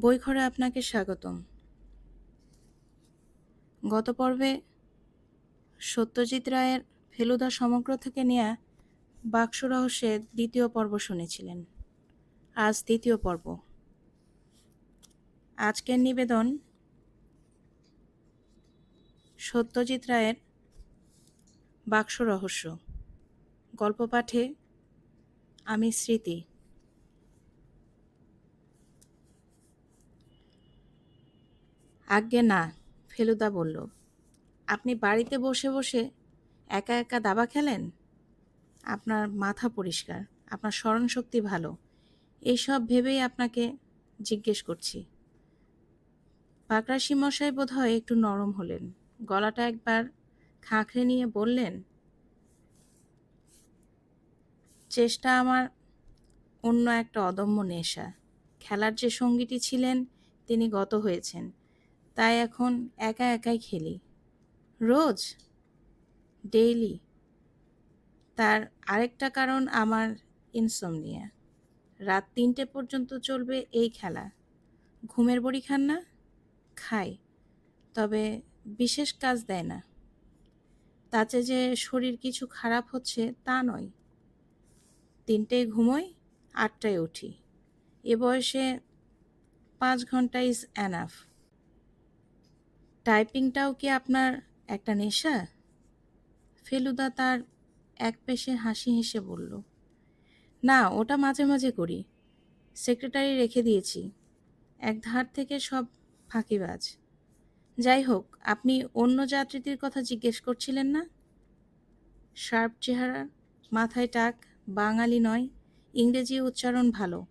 বইঘরে আপনাকে স্বাগতম। গত পর্বে সত্যজিৎ রায়ের ফেলুদা সমগ্র থেকে নেয়া বাক্স রহস্যের দ্বিতীয় পর্ব শুনেছিলেন। আজ তৃতীয় পর্ব। আজকের নিবেদন সত্যজিৎ রায়ের বাক্স রহস্য। গল্প পাঠে আমি স্মৃতি। আজ্ঞে না, ফেলুদা বলল। আপনি বাড়িতে বসে বসে একা একা দাবা খেলেন? আপনার মাথা পরিষ্কার, আপনার স্মরণশক্তি ভালো। এইসব ভেবেই আপনাকে জিজ্ঞেস করছি। পাকরাশি মশাই বোধ হয় একটু নরম হলেন। গলাটা একবার খাঁকড়ে নিয়ে বললেন, চেষ্টা আমার অন্য একটা অদম্য নেশা। খেলার যে সঙ্গীটি ছিলেন, তিনি গত হয়েছেন। তাই এখন একা একাই খেলি। রোজ? ডেইলি। তার আরেকটা কারণ আমার ইনসোমনিয়া। রাত তিনটে পর্যন্ত চলবে এই খেলা। ঘুমের বড়ি খান না? খাই। তবে বিশেষ কাজ দেয় না। তাতে যে শরীর কিছু খারাপ হচ্ছে তা নয়। তিনটেয় ঘুমোই, আটটায় উঠি। এ বয়সে পাঁচ ঘণ্টা ইজ অ্যানাফ টাইপিংটাও কি আপনার একটা নেশা? ফেলুদা তার এক পেশে হাসি হেসে বলল, না, ওটা মাঝে মাঝে করি। সেক্রেটারি রেখে দিয়েছি। এক ধার থেকে সব ফাঁকিবাজ। যাই হোক, আপনি অন্য যাত্রীদের কথা জিজ্ঞেস করছিলেন না? শার্প চেহারা, মাথায় টাক, বাঙালি নয়, ইংরেজি উচ্চারণ ভালো।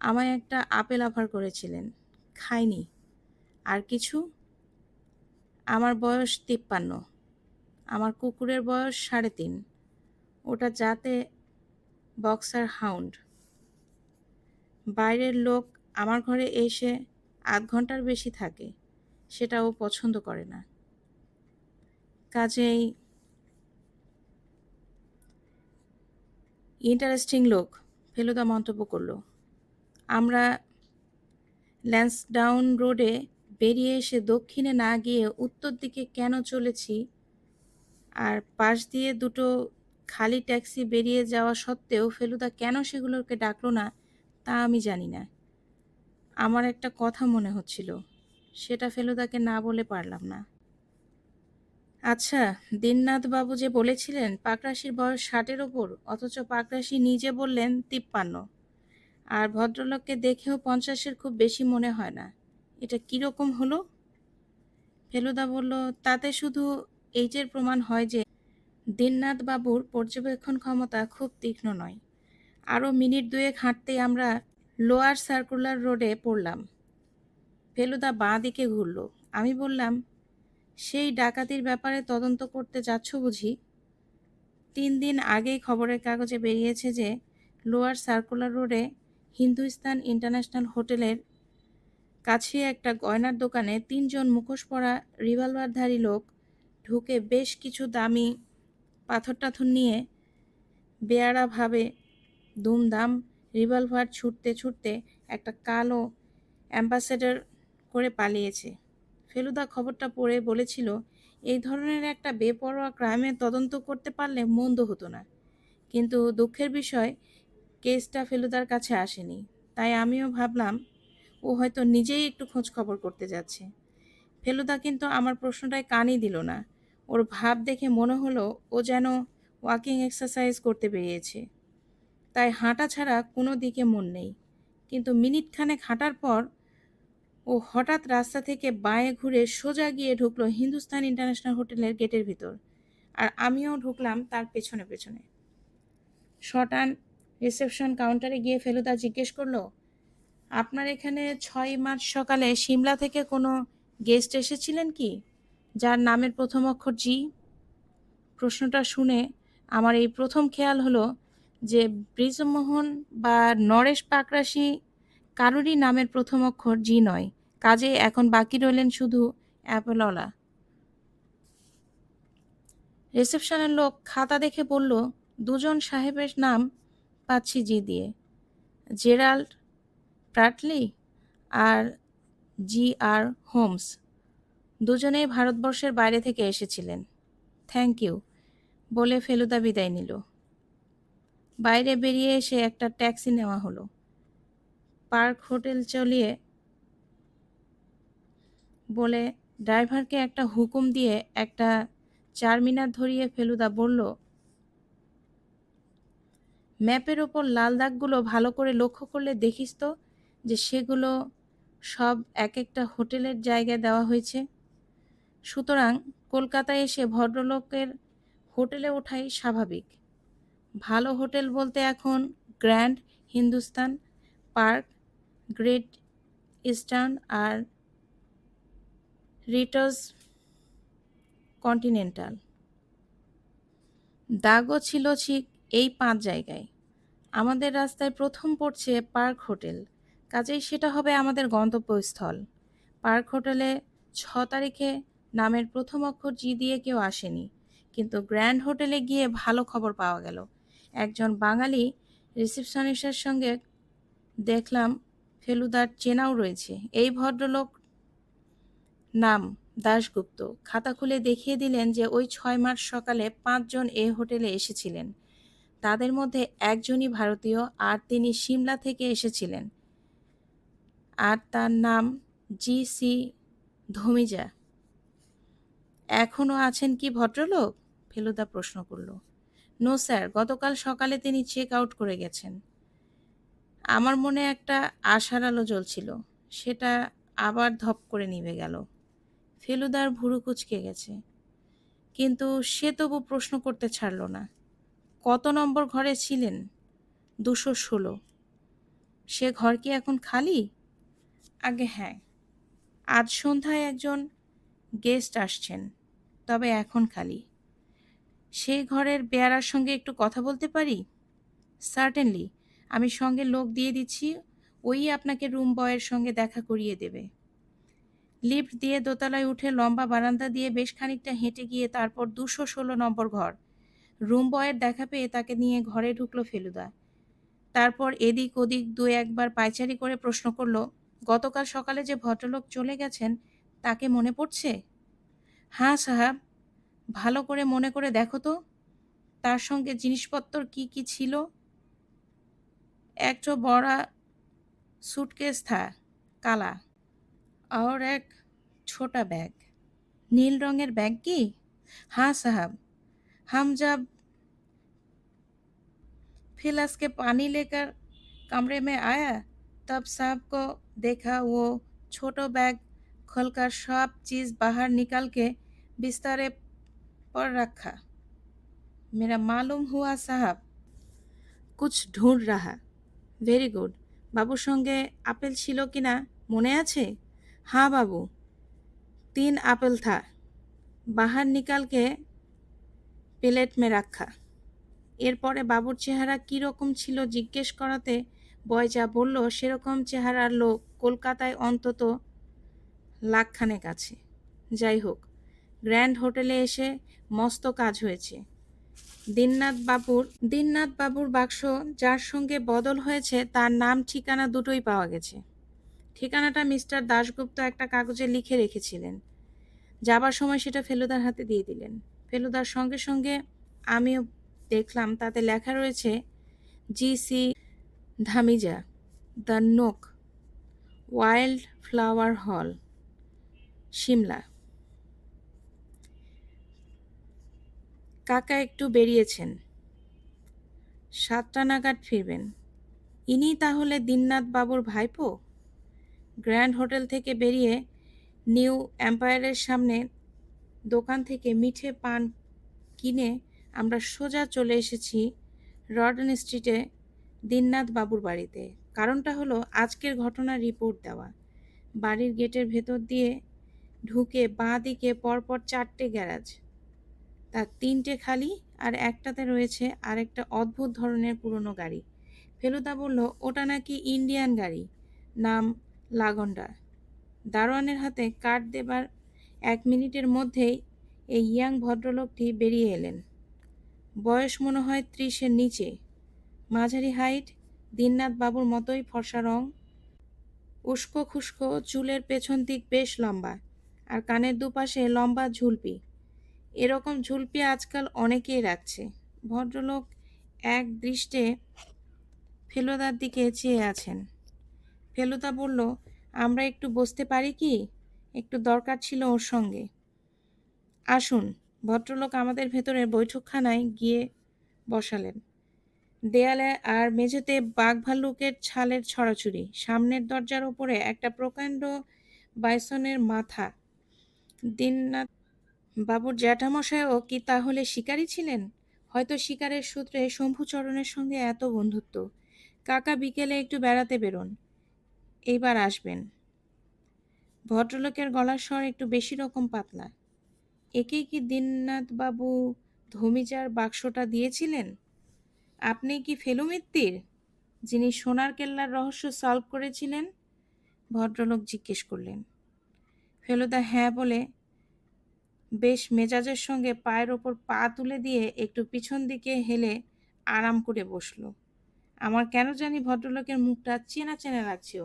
আমায় একটা আপেল অফার করেছিলেন। খাইনি। আর কিছু? আমার বয়স তিপ্পান্ন। আমার কুকুরের বয়স সাড়ে তিন। ওটা যাতে বক্সার হাউন্ড। বাইরের লোক আমার ঘরে এসে আধ ঘণ্টার বেশি থাকে, সেটা ও পছন্দ করে না। কাজেই ইন্টারেস্টিং লোক ফেলুদা মন্তব্য করল। আমরা ল্যান্সডাউন রোডে বেরিয়ে এসে দক্ষিণে না গিয়ে উত্তর দিকে কেন চলেছি? আর পাশ দিয়ে দুটো খালি ট্যাক্সি বেরিয়ে যাওয়া সত্ত্বেও ফেলুদা কেন সেগুলোকে ডাকলো না, তা আমি জানি না। আমার একটা কথা মনে হচ্ছিল, সেটা ফেলুদাকে না বলে পারলাম না। আচ্ছা দীননাথ বাবু যে বলেছিলেন পাকরাশির বয়স ষাটের ওপর, অথচ পাকরাশি নিজে বললেন তিপ্পান্ন। আর ভদ্রলোককে দেখেও পঞ্চাশের খুব বেশি মনে হয় না। এটা কীরকম হলো? ফেলুদা বলল, তাতে শুধু এইচের প্রমাণ হয় যে দিননাথ বাবুর পর্যবেক্ষণ ক্ষমতা খুব তীক্ষ্ণ নয়। আরও মিনিট দুয়েক হাঁটতেই আমরা লোয়ার সার্কুলার রোডে পড়লাম। ফেলুদা বাঁ দিকে ঘুরল। আমি বললাম, সেই ডাকাতির ব্যাপারে তদন্ত করতে যাচ্ছ বুঝি? তিন দিন আগেই খবরের কাগজে বেরিয়েছে যে লোয়ার সার্কুলার রোডে হিন্দুস্তান ইন্টারন্যাশনাল হোটেলের কাছে একটা গয়নার দোকানে তিনজন মুখোশ পরা রিভলভারধারী লোক ঢুকে বেশ কিছু দামি পাথর টাথর নিয়ে বেয়ারাভাবে দুমদাম রিভলভার ছুটতে ছুটতে একটা কালো অ্যাম্বাসেডর করে পালিয়েছে। ফেলুদা খবরটা পড়ে বলেছিল, এই ধরনের একটা বেপরোয়া ক্রাইমের তদন্ত করতে পারলে মন্দ হতো না। কিন্তু দুঃখের বিষয়, কেসটা ফেলুদার কাছে আসেনি। তাই আমিও ভাবলাম ও হয়তো নিজেই একটু খোঁজ খবর করতে যাচ্ছে। ফেলুদা কিন্তু আমার প্রশ্নটায় কানই দিল না। ওর ভাব দেখে মনে হলো ও যেন ওয়াকিং এক্সারসাইজ করতে বেরিয়েছে। তাই হাঁটা ছাড়া কোনো দিকে মন নেই। কিন্তু মিনিট খানেক হাঁটার পর ও হঠাৎ রাস্তা থেকে বাঁয়ে ঘুরে সোজা গিয়ে ঢুকলো হিন্দুস্তান ইন্টারন্যাশনাল হোটেলের গেটের ভিতর। আর আমিও ঢুকলাম তার পেছনে পেছনে। শটান রিসেপশন কাউন্টারে গিয়ে ফেলুদা জিজ্ঞেস করল আপনার এখানে ছয় মার্চ সকালে সিমলা থেকে কোনো গেস্ট এসেছিলেন কি? যার নামের প্রথম অক্ষর জি। প্রশ্নটা শুনে আমার এই প্রথম খেয়াল হলো যে ব্রিজমোহন বা নরেশ পাকরাশি কারোরই নামের প্রথম অক্ষর জি নয়। কাজে এখন বাকি রইলেন শুধু অ্যাপেলওয়ালা রিসেপশনের লোক খাতা দেখে বলল, দুজন সাহেবের নাম পাচ্ছি জি দিয়ে। জেরাল্ড প্রাটলি আর জি আর হোমস দুজনেই ভারতবর্ষের বাইরে থেকে এসেছিলেন। থ্যাংক ইউ, বলে ফেলুদা বিদায় নিল। বাইরে বেরিয়ে এসে একটা ট্যাক্সি নেওয়া হলো। পার্ক হোটেল চলিয়ে বলে ড্রাইভারকে একটা হুকুম দিয়ে একটা চার মিনার ধরিয়ে ফেলুদা বলল, ম্যাপের ওপর লাল দাগগুলো ভালো করে লক্ষ্য করলে দেখিস তো যে সেগুলো সব এক একটা হোটেলের জায়গায় দেওয়া হয়েছে। সুতরাং কলকাতায় এসে ভদ্রলোকের হোটেলে ওঠাই স্বাভাবিক। ভালো হোটেল বলতে এখন Grand Hindustan, Park, Great Eastern আর রিটার্স কন্টিনেন্টাল। দাগও ছিল ঠিক এই পাঁচ জায়গায়। আমাদের রাস্তায় প্রথম পড়ছে পার্ক হোটেল। কাজেই সেটা হবে আমাদের গন্তব্যস্থল। পার্ক হোটেলে ছ তারিখে নামের প্রথম অক্ষর জি দিয়ে কেউ আসেনি, কিন্তু গ্র্যান্ড হোটেলে গিয়ে ভালো খবর পাওয়া গেল। একজন বাঙালি রিসেপশনিস্টের সঙ্গে দেখলাম ফেলুদার চেনাও রয়েছে। এই ভদ্রলোক নাম দাশগুপ্ত। খাতা খুলে দেখিয়ে দিলেন যে ওই ছয় মার্চ সকালে পাঁচজন এ হোটেলে এসেছিলেন। তাদের মধ্যে একজনই ভারতীয় আর তিনি সিমলা থেকে এসেছিলেন। আর তার নাম জি সি ধমিজা। এখনও আছেন কি ভদ্রলোক? ফেলুদা প্রশ্ন করল। নো স্যার, গতকাল সকালে তিনি চেক আউট করে গেছেন। আমার মনে একটা আশার আলো জ্বলছিল, সেটা আবার ধপ করে নিভে গেল। ফেলুদার ভুরু কুচকে গেছে। কিন্তু সে তবু প্রশ্ন করতে ছাড়ল না। কত নম্বর ঘরে ছিলেন? দুশো ষোলো। সে ঘর কি এখন খালি? আগে হ্যাঁ আজ সন্ধ্যায় একজন গেস্ট আসছেন, তবে এখন খালি। সেই ঘরের বেয়ারার সঙ্গে একটু কথা বলতে পারি? সার্টেনলি আমি সঙ্গে লোক দিয়ে দিচ্ছি, ওই আপনাকে রুম বয়ের সঙ্গে দেখা করিয়ে দেবে। লিফট দিয়ে দোতলায় উঠে লম্বা বারান্দা দিয়ে বেশ খানিকটা হেঁটে গিয়ে তারপর দুশো ষোলো নম্বর ঘর। রুম বয়ের দেখা পেয়ে তাকে নিয়ে ঘরে ঢুকলো ফেলুদা। তারপর এদিক ওদিক দু একবার পায়চারি করে প্রশ্ন করল গতকাল সকালে যে ভদ্রলোক চলে গেছেন তাকে মনে পড়ছে হ্যাঁ সাহাব ভালো করে মনে করে দেখো তো তার সঙ্গে জিনিসপত্র কি কি ছিল একটা বড়া সুটকেস থা কালা और एक छोटा बैग नील रंगेर बैग की हाँ साहब हम जब फिलस के पानी लेकर कमरे में आया तब साहब को देखा वो छोटा बैग खोलकर सब चीज़ बाहर निकाल के बिस्तारे पर रखा मेरा मालूम हुआ साहब कुछ ढूंढ रहा ভেরি গুড বাবুর সঙ্গে আপেল ছিল কি না মনে আছে हाँ बाबू तीन আপেল था বাহার নিকালকে প্লেট মে রাখা এরপরে বাবুর চেহারা কী রকম ছিল জিজ্ঞেস করাতে বয় যা বলল, সেরকম চেহারার লোক কলকাতায় অন্তত লাখখানেক আছে। যাই হোক, গ্র্যান্ড হোটেলে এসে মস্ত কাজ হয়েছে। দিননাথ বাবুর দিননাথ বাবুর বাক্স যার সঙ্গে বদল হয়েছে, তার নাম ঠিকানা দুটোই পাওয়া গেছে। ঠিকানাটা মিস্টার দাশগুপ্ত একটা কাগজে লিখে রেখেছিলেন। যাবার সময় সেটা ফেলুদার হাতে দিয়ে দিলেন। ফেলুদার সঙ্গে সঙ্গে আমিও দেখলাম, তাতে লেখা রয়েছে, G C Dhamija, the Nook, Wild Flower Hall Simla কাকা একটু বেরিয়েছেন। সাতটা নাগাদ ফিরবেন। ইনি তাহলে দিননাথ বাবুর ভাইপো? গ্র্যান্ড হোটেল থেকে বেরিয়ে নিউ এম্পায়ারের সামনে দোকান থেকে মিঠে পান কিনে আমরা সোজা চলে এসেছি রডন স্ট্রিটে দিননাথ বাবুর বাড়িতে। কারণটা হলো আজকের ঘটনার রিপোর্ট দেওয়া। বাড়ির গেটের ভেতর দিয়ে ঢুকে বাঁ দিকে পরপর চারটে গ্যারাজ। তার তিনটে খালি আর একটাতে রয়েছে আরেকটা অদ্ভুত ধরনের পুরনো গাড়ি। ফেলুদা বলল, ওটা নাকি ইন্ডিয়ান গাড়ি। নাম লাগন্ডা। দারোয়ানের হাতে কার্ড দেবার এক মিনিটের মধ্যেই এই ইয়াং ভদ্রলোকটি বেরিয়ে এলেন। বয়স মনে হয় ত্রিশের নিচে। মাঝারি হাইট, দিননাথ বাবুর মতোই ফর্সা রং। উস্কো খুস্কো, চুলের পেছন দিক বেশ লম্বা আর কানের দুপাশে লম্বা ঝুলপি। এরকম ঝুলপি আজকাল অনেকেই রাখছে। ভদ্রলোক এক দৃষ্টে ফেলুদার দিকে চেয়ে আছেন। ফেলুদা বলল, আমরা একটু বসতে পারি কি? একটু দরকার ছিল ওর সঙ্গে। আসুন। ভদ্রলোক আমাদের ভেতরে বৈঠকখানায় গিয়ে বসালেন। দেয়ালে আর মেঝেতে বাঘ ভাল্লুকের ছালের ছড়াছড়ি। সামনের দরজার ওপরে একটা প্রকাণ্ড বাইসনের মাথা। দিননাথ বাবুর জ্যাঠামশাইও কি তাহলে শিকারী ছিলেন? হয়তো শিকারের সূত্রে শম্ভুচরণের সঙ্গে এত বন্ধুত্ব। কাকা বিকেলে একটু বেড়াতে বেরোন। এইবার আসবেন। ভদ্রলোকের গলার স্বর একটু বেশি রকম পাতলা। একেই কি দীননাথবাবু ধমিজার বাক্সটা দিয়েছিলেন? আপনি কি ফেলুমিত্তির, যিনি সোনার কেল্লার রহস্য সলভ করেছিলেন? ভদ্রলোক জিজ্ঞেস করলেন। ফেলুদা হ্যাঁ বলে বেশ মেজাজের সঙ্গে পায়ের ওপর পা তুলে দিয়ে একটু পিছন দিকে হেলে আরাম করে বসল। আমার কেন জানি ভদ্রলোকের মুখটা চেনা চেনা লাগছিল,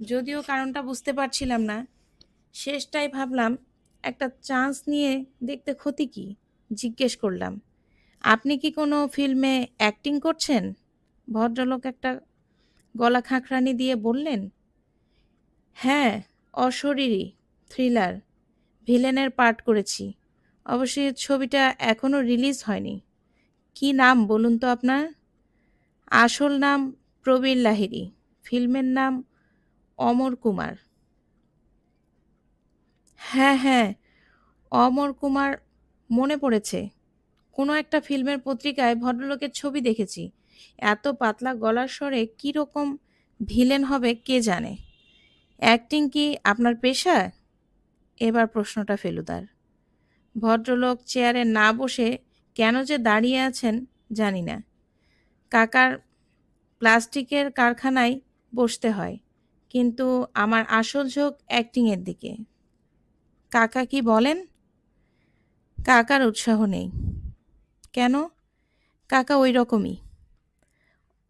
যদিও কারণটা বুঝতে পারছিলাম না। শেষটাই ভাবলাম, একটা চান্স নিয়ে দেখতে ক্ষতি কি? জিজ্ঞেস করলাম। আপনি কি কোনো ফিল্মে অ্যাক্টিং করছেন? ভদ্রলোক একটা গলা খাঁকরানি দিয়ে বললেন হ্যাঁ অশরীরী থ্রিলার ভিলেনের পার্ট করেছি। অবশ্যই ছবিটা এখনও রিলিজ হয়নি। কি নাম বলুন তো আপনার? আসল নাম প্রবীর লাহিড়ী, ফিল্মের নাম অমর কুমার। হ্যাঁ হ্যাঁ অমর কুমার মনে পড়েছে। কোনো একটা ফিল্মের পত্রিকায় ভদ্রলোকের ছবি দেখেছি। এত পাতলা গলার স্বরে কী রকম ভিলেন হবে কে জানে? অ্যাক্টিং কি আপনার পেশা? এবার প্রশ্নটা ফেলুদার। ভদ্রলোক চেয়ারে না বসে কেন যে দাঁড়িয়ে আছেন জানি না। কাকার প্লাস্টিকের কারখানায় বসতে হয়, কিন্তু আমার আসল ঝোঁক অ্যাক্টিংয়ের দিকে। কাকা কি বলেন? কাকার উৎসাহ নেই। কেন? কাকা ওই রকমই।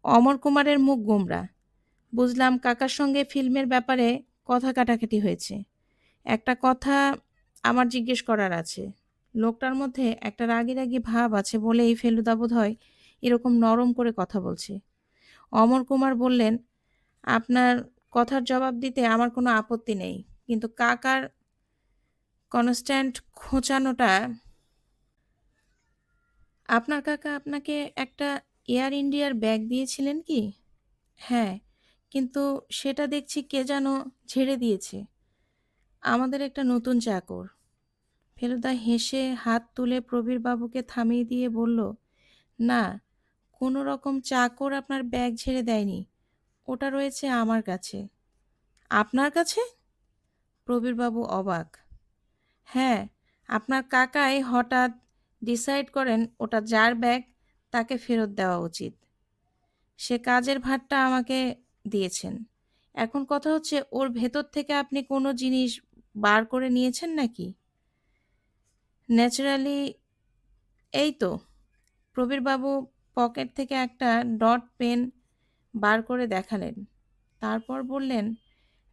অমর কুমারের মুখ গোমরা। বুঝলাম কাকার সঙ্গে ফিল্মের ব্যাপারে কথা কাটাকাটি হয়েছে। একটা কথা আমার জিজ্ঞেস করার আছে। লোকটার মধ্যে একটা রাগি রাগি ভাব আছে বলেই ফেলুদা বোধ হয় এরকম নরম করে কথা বলছে। অমর কুমার বললেন, আপনার কথার জবাব দিতে আমার কোনো আপত্তি নেই। কিন্তু কাকার কনস্ট্যান্ট খোঁচানোটা আপনার কাকা আপনাকে একটা এয়ার ইন্ডিয়ার ব্যাগ দিয়েছিলেন কি? হ্যাঁ কিন্তু সেটা দেখছি কে যেন ঝেড়ে দিয়েছে। আমাদের একটা নতুন চাকর। ফেলুদা হেসে হাত তুলে প্রবীর বাবুকে থামিয়ে দিয়ে বলল, না, কোনো রকম চাকর আপনার ব্যাগ ঝেড়ে দেয়নি। ওটা রয়েছে আমার কাছে। আপনার কাছে? প্রবীরবাবু অবাক। হ্যাঁ আপনার কাকাই হঠাৎ ডিসাইড করেন ওটা যার ব্যাগ তাকে ফেরত দেওয়া উচিত। সে কাজের ভারটা আমাকে দিয়েছেন। এখন কথা হচ্ছে, ওর ভেতর থেকে আপনি কোনো জিনিস বার করে নিয়েছেন নাকি? ন্যাচারালি এই তো। প্রবীরবাবু পকেট থেকে একটা ডট পেন বার করে দেখালেন। তারপর বললেন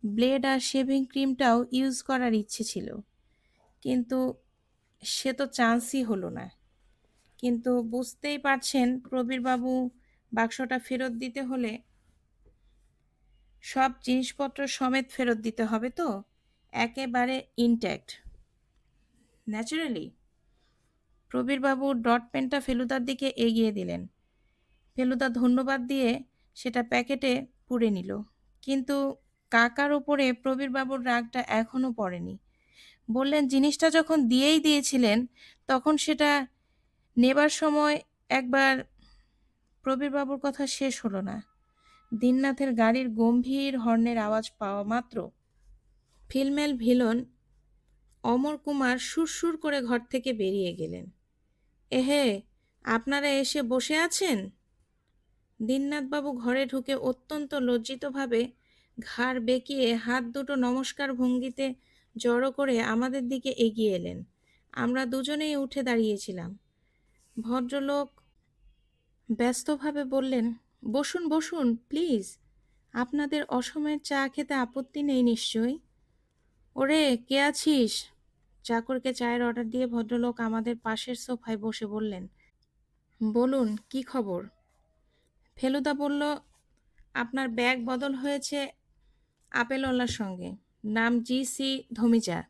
ব্লেড আর শেভিং ক্রিমটাও ইউজ করার ইচ্ছে ছিল। কিন্তু সে তো চান্সই হলো না। কিন্তু বুঝতেই পারছেন প্রবীরবাবু বাক্সটা ফেরত দিতে হলে সব জিনিসপত্র সমেত ফেরত দিতে হবে তো? একেবারে ইনট্যাক্ট ন্যাচারালি প্রবীরবাবু ডট পেনটা ফেলুদার দিকে এগিয়ে দিলেন। ফেলুদা ধন্যবাদ দিয়ে সেটা প্যাকেটে পুড়ে নিল। কিন্তু কাকার ওপরে প্রবীরবাবুর রাগটা এখনও পড়েনি। বললেন, জিনিসটা যখন দিয়েই দিয়েছিলেন, তখন সেটা নেবার সময় একবার প্রবীরবাবুর কথা শেষ হলো না। দিননাথের গাড়ির গম্ভীর হর্নের আওয়াজ পাওয়া মাত্র ফিলমেল ভিলন অমর কুমার সুরসুর করে ঘর থেকে বেরিয়ে গেলেন। এহে, আপনারা এসে বসে আছেন? দিননাথবাবু ঘরে ঢুকে অত্যন্ত লজ্জিতভাবে ঘাড় বেঁকিয়ে হাত দুটো নমস্কার ভঙ্গিতে জড়ো করে আমাদের দিকে এগিয়ে এলেন। আমরা দুজনেই উঠে দাঁড়িয়েছিলাম। ভদ্রলোক ব্যস্তভাবে বললেন, বসুন বসুন, প্লিজ। আপনাদের অসময়ের চা খেতে আপত্তি নেই নিশ্চয়ই? ওরে, কে আছিস? চাকরকে চায়ের অর্ডার দিয়ে ভদ্রলোক আমাদের পাশের সোফায় বসে বললেন, বলুন, কি খবর? ফেলুদা বলল, আপনার ব্যাগ বদল হয়েছে আপেলওয়ালার সঙ্গে। নাম জি সি ধমিজা।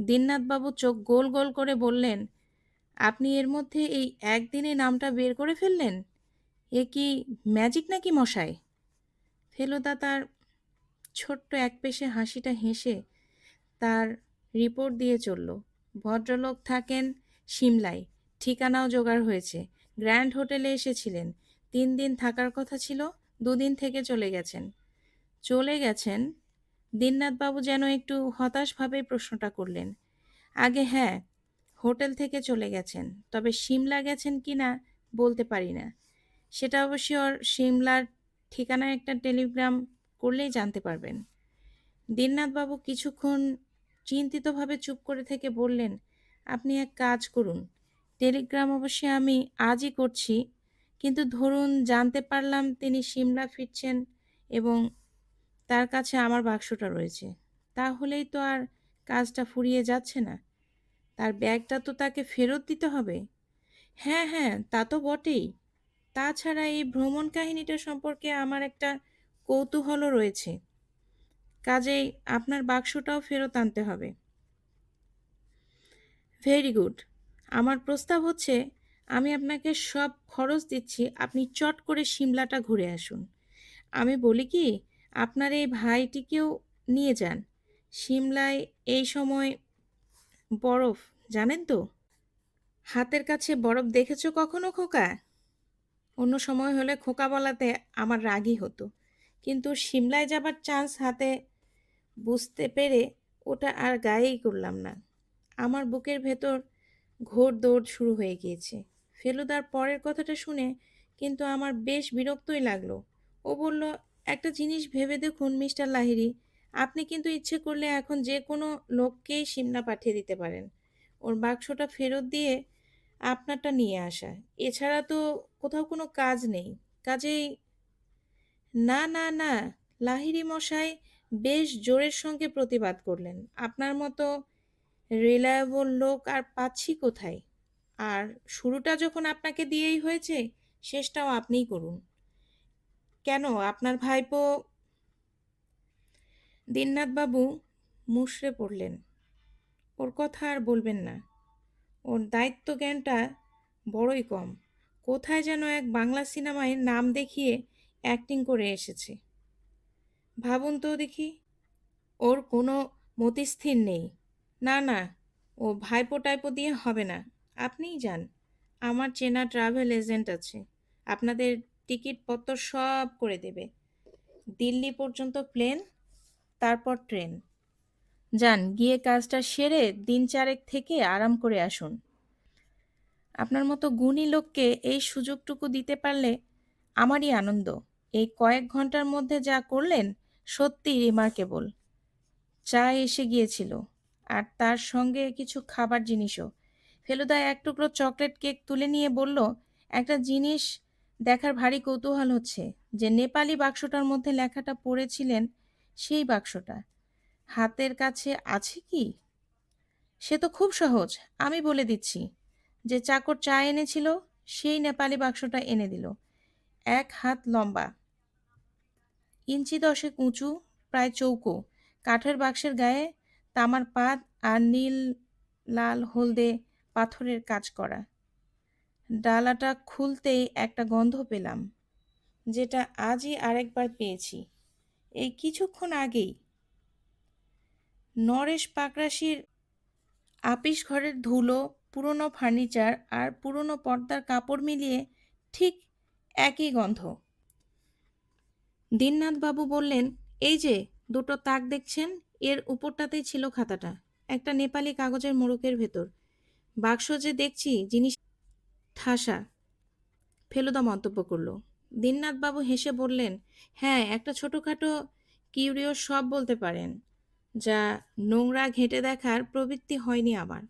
দিননাথবাবু চোখ গোল গোল করে বললেন, আপনি এর মধ্যে এই একদিনে নামটা বের করে ফেললেন? এ কি ম্যাজিক নাকি মশাই? ফেলুদা তার ছোট্ট এক পেশে হাসিটা হেসে তার রিপোর্ট দিয়ে চলল। ভদ্রলোক থাকেন সিমলায়। ঠিকানাও জোগাড় হয়েছে। গ্র্যান্ড হোটেলে এসেছিলেন। তিন দিন থাকার কথা ছিল, দুদিন থেকে চলে গেছেন। চলে গেছেন দীননাথবাবু যেন একটু হতাশভাবে প্রশ্নটা করলেন। আগে হ্যাঁ হোটেল থেকে চলে গেছেন, তবে সিমলা গেছেন কি না বলতে পারি না। সেটা অবশ্যই ওর সিমলার ঠিকানায় একটা টেলিগ্রাম করলেই জানতে পারবেন। দীননাথবাবু কিছুক্ষণ চিন্তিতভাবে চুপ করে থেকে বললেন, আপনি এক কাজ করুন, টেলিগ্রাম অবশ্যই আমি আজই করছি, কিন্তু ধরুন জানতে পারলাম তিনি সিমলা ফিরছেন এবং তার কাছে আমার বাক্সটা রয়েছে। তাহলেই তো আর কাজটা ফুরিয়ে যাচ্ছে না। তার ব্যাগটা তো তাকে ফেরত দিতে হবে। হ্যাঁ হ্যাঁ তা তো বটেই। তাছাড়া এই ভ্রমণ কাহিনীটা সম্পর্কে আমার একটা কৌতূহলও রয়েছে। কাজেই আপনার বাক্সটাও ফেরত আনতে হবে। Very good. আমার প্রস্তাব হচ্ছে, আমি আপনাকে সব খরচ দিচ্ছি, আপনি চট করে সিমলাটা ঘুরে আসুন। আমি বলি কি আপনার এই ভাইটিকেও নিয়ে যান। সিমলায় এই সময় বরফ, জানেন তো? হাতের কাছে বরফ দেখেছ কখনো খোকা? অন্য সময় হলে খোকা বলাতে আমার রাগই হতো। কিন্তু সিমলায় যাবার চান্স হাতে বুঝতে পেরে ওটা আর গায়েই করলাম না। আমার বুকের ভেতর ঘোর দৌড় শুরু হয়ে গিয়েছে। ফেলুদার পরের কথাটা শুনে কিন্তু আমার বেশ বিরক্তই লাগল। ও বলল একটা জিনিস ভেবে দেখুন, মিস্টার লাহিরি আপনি কিন্তু ইচ্ছে করলে এখন যে কোনো লোককেই সিমলা পাঠিয়ে দিতে পারেন। ওর বাক্সটা ফেরত দিয়ে আপনারটা নিয়ে আসা। এছাড়া তো কোথাও কোনো কাজ নেই। কাজেই না না না লাহিরি মশাই বেশ জোরের সঙ্গে প্রতিবাদ করলেন। আপনার মতো রিলায়েবল লোক আর পাচ্ছি কোথায়? আর শুরুটা যখন আপনাকে দিয়েই হয়েছে, শেষটাও আপনিই করুন। কেন? আপনার ভাইপো দীননাথবাবু মুষড়ে পড়লেন। ওর কথা আর বলবেন না। ওর দায়িত্ব জ্ঞানটা বড়ই কম। কোথায় যেন এক বাংলা সিনেমায় নাম দেখিয়ে অ্যাক্টিং করে এসেছে। ভাবুন তো দেখি, ওর কোনো মতিস্থির নেই। না না, ও ভাইপো টাইপো দিয়ে হবে না। আপনিই যান। আমার চেনা ট্রাভেল এজেন্ট আছে। আপনাদের টিকিটপত্র সব করে দেবে। দিল্লি পর্যন্ত প্লেন, তারপর ট্রেন। যান, গিয়ে কাজটা সেরে দিন চারেক থেকে আরাম করে আসুন। আপনার মতো গুণী লোককে এই সুযোগটুকু দিতে পারলে আমারই আনন্দ। এই কয়েক ঘণ্টার মধ্যে যা করলেন, সত্যি রিমার্কেবল। চা এসে গিয়েছিল, আর তার সঙ্গে কিছু খাবার জিনিসও। ফেলুদা এক টুকরো চকলেট কেক তুলে নিয়ে বলল, একটা জিনিস দেখার ভারী কৌতূহল হচ্ছে যে নেপালি বাক্সটার মধ্যে লেখাটা পড়েছিলেন সেই বাক্সটা। হাতের কাছে আছে কি? সে তো খুব সহজ, আমি বলে দিচ্ছি। যে চাকর চা এনেছিল, সেই নেপালি বাক্সটা এনে দিল। এক হাত লম্বা। ইঞ্চি দশেক উঁচু, প্রায় চৌকো। কাঠের বাক্সের গায়ে তামার পাত আর নীল, লাল হলদে পাথরের কাজ করা। ডালাটা খুলতেই একটা গন্ধ পেলাম, যেটা আজই আরেকবার পেয়েছি। এই কিছুক্ষণ আগেই নরেশ পাকরাশির আপিস ঘরের ধুলো, পুরনো ফার্নিচার আর পুরনো পর্দার কাপড় মিলিয়ে ঠিক একই গন্ধ। দীননাথবাবু বললেন, এই যে, দুটো তাক দেখছেন? এর উপরটাতেই ছিল খাতাটা, একটা নেপালি কাগজের মোড়কের ভেতর। বাক্স যে দেখছি জিনিস ঠাসা। ফেলুদা মন্তব্য করল। দীননাথবাবু হেসে বললেন হ্যাঁ একটা ছোটোখাটো কিউরিও সব বলতে পারেন, যা নোংরা ঘেঁটে দেখার প্রবৃত্তি হয়নি আমার।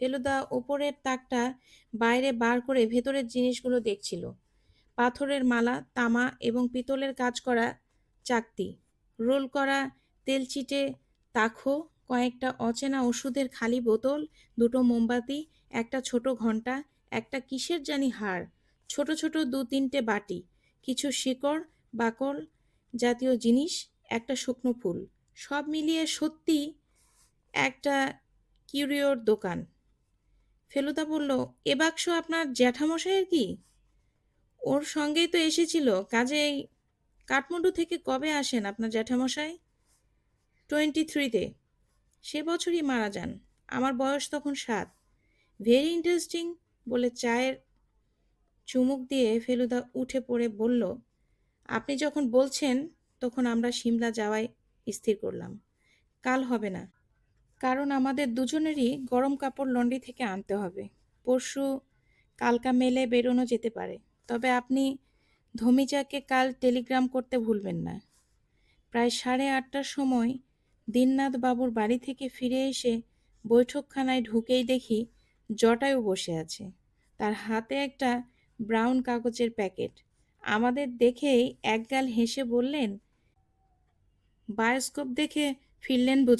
ফেলুদা ওপরের তাকটা বাইরে বার করে ভেতরের জিনিসগুলো দেখছিল। পাথরের মালা, তামা এবং পিতলের কাজ করা চাকতি, রোল করা তেলচিটে তাখো, কয়েকটা অচেনা ওষুধের খালি বোতল, দুটো মোমবাতি, একটা ছোট ঘণ্টা একটা কিসের জানি হাড় ছোট ছোট দু তিনটে বাটি, কিছু শিকড়, বাকল জাতীয় জিনিস, একটা শুকনো ফুল। সব মিলিয়ে সত্যি একটা কিউরিওর দোকান। ফেলুদা বলল, এ বাক্স আপনার জ্যাঠামশাইয়ের কি? ওর সঙ্গেই তো এসেছিল। কাজেই কাঠমান্ডু থেকে কবে আসেন আপনার জ্যাঠামশাই? টোয়েন্টি থ্রিতে। সে বছরই মারা যান। আমার বয়স তখন সাত। ভেরি ইন্টারেস্টিং বলে চায়ের চুমুক দিয়ে ফেলুদা উঠে পড়ে বলল, আপনি যখন বলছেন, তখন আমরা সিমলা যাওয়াই স্থির করলাম। কাল হবে না। কারণ আমাদের দুজনেরই গরম কাপড় লন্ড্রি থেকে আনতে হবে। পরশু কালকা মেলে বেরোনো যেতে পারে। তবে আপনি ধমিজাকে কাল টেলিগ্রাম করতে ভুলবেন না। প্রায় সাড়ে আটটার সময় দিননাথ বাবুর বাড়ি থেকে ফিরে এসে বৈঠকখানায় ঢুকেই দেখি জটায়ু বসে আছে। তার হাতে একটা ব্রাউন কাগজের প্যাকেট। আমাদের দেখেই একগাল হেসে বললেন, বায়োস্কোপ দেখে ফিরলেন বুঝি